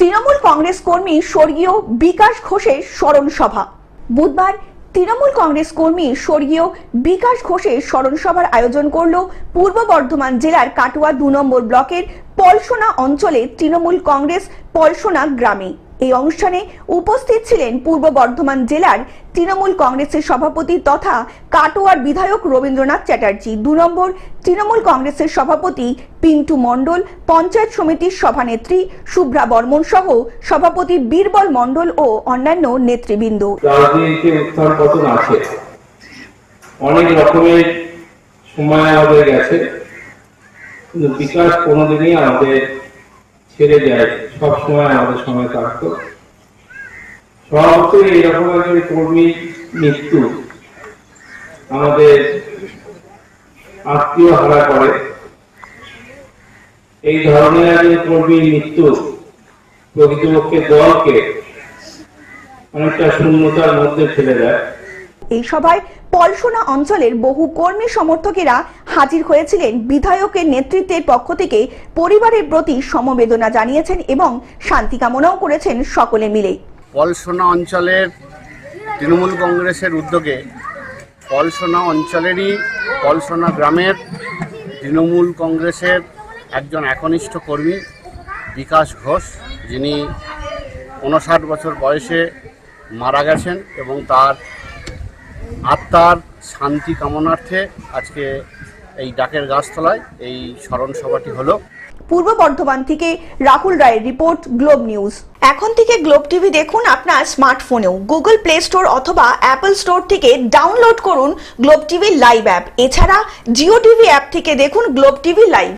তৃণমূল কংগ্রেস কর্মী স্বর্গীয় বিকাশ ঘোষের স্মরণ সভা। বুধবার তৃণমূল কংগ্রেস কর্মী স্বর্গীয় বিকাশ ঘোষের স্মরণ সভার আয়োজন করল পূর্ব বর্ধমান জেলার কাটুয়া দু নম্বর ব্লকের পলসোনা অঞ্চলে তৃণমূল কংগ্রেস পলসোনা গ্রামে। এই অনুষ্ঠানে উপস্থিত ছিলেন পূর্ব বর্ধমান জেলার তৃণমূল কংগ্রেসের সভাপতি তথা কাটোয়ার বিধায়ক রবীন্দ্রনাথ চ্যাটার্জি। দু নম্বর তৃণমূল কংগ্রেসের সভাপতি পিন্টু মণ্ডল, পঞ্চায়েত সমিতির সভানেত্রী শুভ্রা বর্মন সহ সভাপতি বীরবল মণ্ডল ও অন্যান্য নেতৃবৃন্দ। অনেক রকমের সময় আমাদের গেছে। বিকাশ কোনোদিনই আমাদের ছেড়ে যায়। সব সময় আমাদের সঙ্গে থাকতো। স্বভাবতই এইরকম একজন কর্মীর মৃত্যু আমাদের আত্মীয় হারা করে। এই ধরনের একজন কর্মীর মৃত্যু প্রকৃতপক্ষে দলকে অনেকটা শূন্যতার মধ্যে ফেলে দেয়। এই সভায় পলসোনা অঞ্চলের বহু কর্মী সমর্থকেরা হাজির হয়েছিলেন। বিধায়কের নেতৃত্বের পক্ষ থেকে পরিবারের প্রতি সমবেদনা জানিয়েছেন এবং শান্তি কামনাও করেছেন সকলে মিলে। পলসোনা অঞ্চলের তৃণমূল কংগ্রেসের উদ্যোগে পলসোনা অঞ্চলেরই পলসোনা গ্রামের তৃণমূল কংগ্রেসের একজন একনিষ্ঠ কর্মী বিকাশ ঘোষ, যিনি উনষাট বছর বয়সে মারা গেছেন এবং তার আত্মার শান্তি কামনার্থে আজকে এই ডাকের গাছতলায় এই স্মরণ সভাটি হলো। পূর্ব বর্ধমান থেকে রাহুল রায়ের রিপোর্ট, গ্লোব নিউজ। এখন থেকে গ্লোব টিভি দেখুন আপনার স্মার্টফোনেও। গুগল প্লে স্টোর অথবা অ্যাপল স্টোর থেকে ডাউনলোড করুন গ্লোব টিভি লাইভ অ্যাপ। এছাড়া জিও টিভি অ্যাপ থেকে দেখুন গ্লোব টিভি লাইভ।